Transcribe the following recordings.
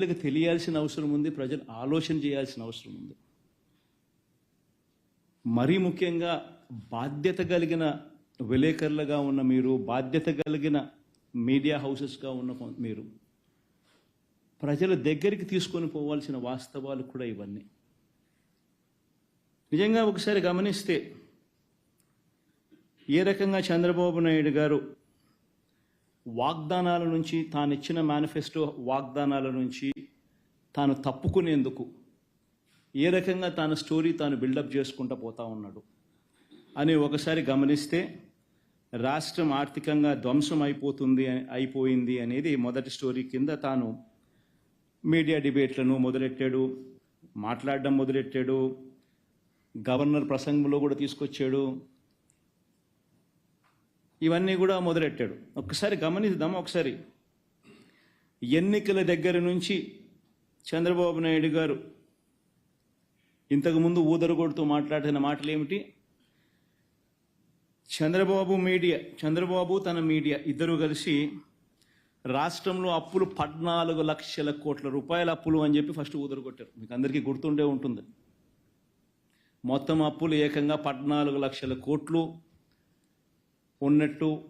ప్రజలకు తెలియాల్సిన అవసరం ఉంది ప్రజలు ఆలోచన చేయాల్సిన అవసరం ఉంది. మరీ ముఖ్యంగా బాధ్యత కలిగిన విలేకరులుగా ఉన్న మీరు బాధ్యత కలిగిన మీడియా హౌసెస్గా ఉన్న మీరు ప్రజల దగ్గరికి తీసుకొని పోవాల్సిన వాస్తవాలు కూడా ఇవన్నీ. నిజంగా ఒకసారి గమనిస్తే ఏ రకంగా చంద్రబాబు నాయుడు గారు వాగ్దానాల నుంచి తాను ఇచ్చిన మేనిఫెస్టో వాగ్దానాల నుంచి తాను తప్పుకునేందుకు ఏ రకంగా తాను స్టోరీ తాను బిల్డప్ చేసుకుంటూ పోతా ఉన్నాడు అని ఒకసారి గమనిస్తే రాష్ట్రం ఆర్థికంగా ధ్వంసం అయిపోతుంది అయిపోయింది అనేది మొదటి స్టోరీ కింద తాను మీడియా డిబేట్లను మొదలెట్టాడు మాట్లాడడం మొదలెట్టాడు గవర్నర్ ప్రసంగంలో కూడా తీసుకొచ్చాడు ఇవన్నీ కూడా మొదలెట్టాడు. ఒకసారి గమనిద్దాం ఒకసారి. ఎన్నికల దగ్గర నుంచి చంద్రబాబు నాయుడు గారు ఇంతకుముందు ఊదరగొడుతూ మాట్లాడిన మాటలు ఏమిటి చంద్రబాబు మీడియా చంద్రబాబు తన మీడియా ఇద్దరు కలిసి రాష్ట్రంలో అప్పులు పద్నాలుగు లక్షల కోట్ల రూపాయల అప్పులు అని చెప్పి ఫస్ట్ ఊదరగొట్టారు. మీకు అందరికీ గుర్తుండే ఉంటుంది. మొత్తం అప్పులు ఏకంగా పద్నాలుగు లక్షల కోట్లు ఉన్నట్టు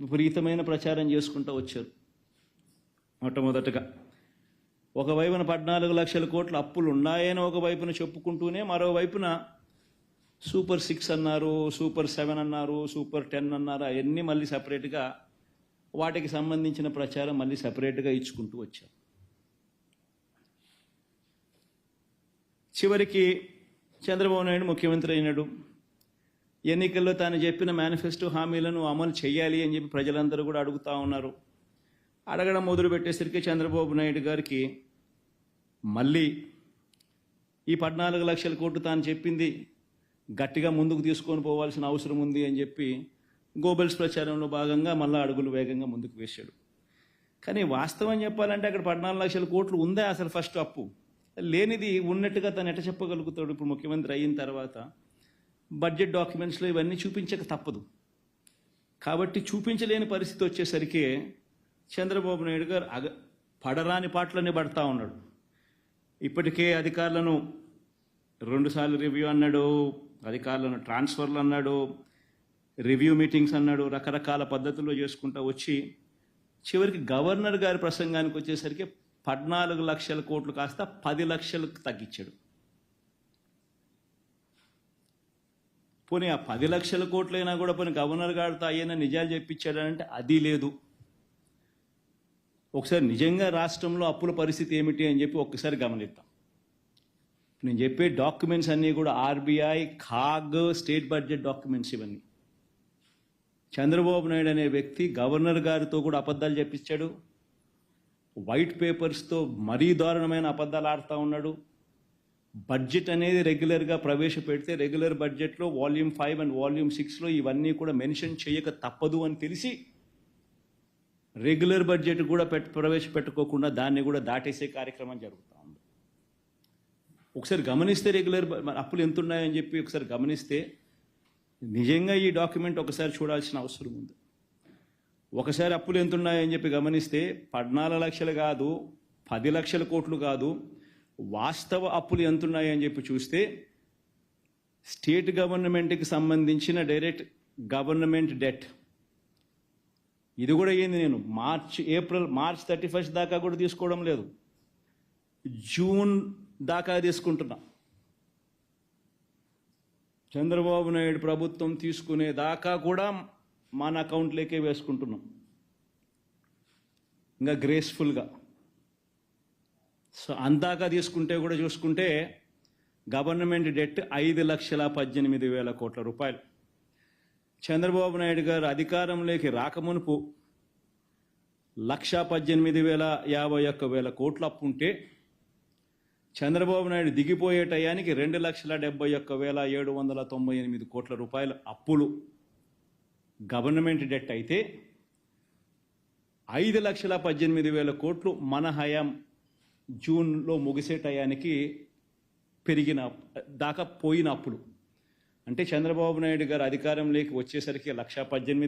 విపరీతమైన ప్రచారం చేసుకుంటూ వచ్చారు. మొట్టమొదటగా ఒకవైపున పద్నాలుగు లక్షల కోట్ల అప్పులు ఉన్నాయని ఒకవైపున చెప్పుకుంటూనే మరోవైపున సూపర్ సిక్స్ అన్నారు సూపర్ సెవెన్ అన్నారు సూపర్ టెన్ అన్నారు అవన్నీ మళ్ళీ సపరేట్గా వాటికి సంబంధించిన ప్రచారం మళ్ళీ సపరేట్గా ఇచ్చుకుంటూ వచ్చారు. చివరికి చంద్రబాబు నాయుడు ముఖ్యమంత్రి అయినాడు. ఎన్నికల్లో తాను చెప్పిన మేనిఫెస్టో హామీలను అమలు చేయాలి అని చెప్పి ప్రజలందరూ కూడా అడుగుతా ఉన్నారు. అడగడం మొదలుపెట్టేసరికి చంద్రబాబు నాయుడు గారికి మళ్ళీ ఈ పద్నాలుగు లక్షల కోట్లు తాను చెప్పింది గట్టిగా ముందుకు తీసుకొని పోవాల్సిన అవసరం ఉంది అని చెప్పి గోబెల్స్ ప్రచారంలో భాగంగా మళ్ళీ అడుగులు వేగంగా ముందుకు వేశాడు. కానీ వాస్తవం చెప్పాలంటే అక్కడ పద్నాలుగు లక్షల కోట్లు ఉందా అసలు ఫస్ట్ అప్పు? లేనిది ఉన్నట్టుగా తను ఎట చెప్పగలుగుతాడు? ఇప్పుడు ముఖ్యమంత్రి అయిన తర్వాత బడ్జెట్ డాక్యుమెంట్స్లో ఇవన్నీ చూపించక తప్పదు. కాబట్టి చూపించలేని పరిస్థితి వచ్చేసరికి చంద్రబాబు నాయుడు గారు అగ పడరాని పాటలనే పడతా ఉన్నాడు. ఇప్పటికే అధికారులను రెండుసార్లు రివ్యూ అన్నాడు అధికారులను ట్రాన్స్ఫర్లు అన్నాడు రివ్యూ మీటింగ్స్ అన్నాడు రకరకాల పద్ధతుల్లో చేసుకుంటూ వచ్చి చివరికి గవర్నర్ గారి ప్రసంగానికి వచ్చేసరికి పద్నాలుగు లక్షల కోట్లు కాస్త పది లక్షలకు తగ్గించాడు. పోనీ ఆ పది లక్షల కోట్లైనా కూడా పోనీ గవర్నర్ గారితో అయ్యన నిజాలు చెప్పించాడంటే అది లేదు. ఒకసారి నిజంగా రాష్ట్రంలో అప్పుల పరిస్థితి ఏమిటి అని చెప్పి ఒక్కసారి గమనిద్దాం. నేను చెప్పే డాక్యుమెంట్స్ అన్నీ కూడా RBI CAG state budget documents ఇవన్నీ. చంద్రబాబు నాయుడు అనే వ్యక్తి గవర్నర్ గారితో కూడా అబద్ధాలు చెప్పించాడు. వైట్ పేపర్స్తో మరీ దారుణమైన అబద్ధాలు ఆడుతూ ఉన్నాడు. బడ్జెట్ అనేది రెగ్యులర్గా ప్రవేశపెడితే రెగ్యులర్ బడ్జెట్లో వాల్యూమ్ ఫైవ్ అండ్ వాల్యూమ్ సిక్స్లో ఇవన్నీ కూడా మెన్షన్ చేయక తప్పదు అని తెలిసి రెగ్యులర్ బడ్జెట్ కూడా పెట్ ప్రవేశపెట్టుకోకుండా దాన్ని కూడా దాటేసే కార్యక్రమం జరుగుతూ ఉంది. ఒకసారి గమనిస్తే రెగ్యులర్ అప్పులు ఎంత ఉన్నాయని చెప్పి ఒకసారి గమనిస్తే నిజంగా ఈ డాక్యుమెంట్ ఒకసారి చూడాల్సిన అవసరం ఉంది. ఒకసారి అప్పులు ఎంత ఉన్నాయని చెప్పి గమనిస్తే పద్నాలుగు లక్షలు కాదు పది లక్షల కోట్లు కాదు వాస్తవ అప్పులు ఎంత ఉన్నాయని చెప్పి చూస్తే స్టేట్ గవర్నమెంట్కి సంబంధించిన డైరెక్ట్ గవర్నమెంట్ డెట్. ఇది కూడా ఏంది నేను? March April March thirty first దాకా కూడా తీసుకోవడం లేదు. జూన్ దాకా తీసుకుంటున్నా. చంద్రబాబు నాయుడు ప్రభుత్వం తీసుకునే దాకా కూడా మన అకౌంట్లోకే వేసుకుంటున్నాం. ఇంకా గ్రేస్ఫుల్గా సో అందాక తీసుకుంటే కూడా చూసుకుంటే గవర్నమెంట్ డెట్ ఐదు లక్షల పద్దెనిమిది వేల కోట్ల రూపాయలు. చంద్రబాబు నాయుడు గారు అధికారంలోకి రాకమునుపు లక్ష పద్దెనిమిది వేల యాభై ఒక్క వేల కోట్ల అప్పు ఉంటే చంద్రబాబు నాయుడు దిగిపోయే టయానికి రెండు లక్షల డెబ్బై ఒక్క వేల ఏడు వందల తొంభై ఎనిమిది కోట్ల రూపాయల అప్పులు గవర్నమెంట్ డెట్ అయితే ఐదు లక్షల పద్దెనిమిది వేల కోట్లు మన హయాం జూన్లో ముగిసే టయానికి పెరిగిన దాకా పోయిన అప్పులు. అంటే చంద్రబాబు నాయుడు గారు అధికారంలోకి వచ్చేసరికి లక్ష పద్దెనిమిది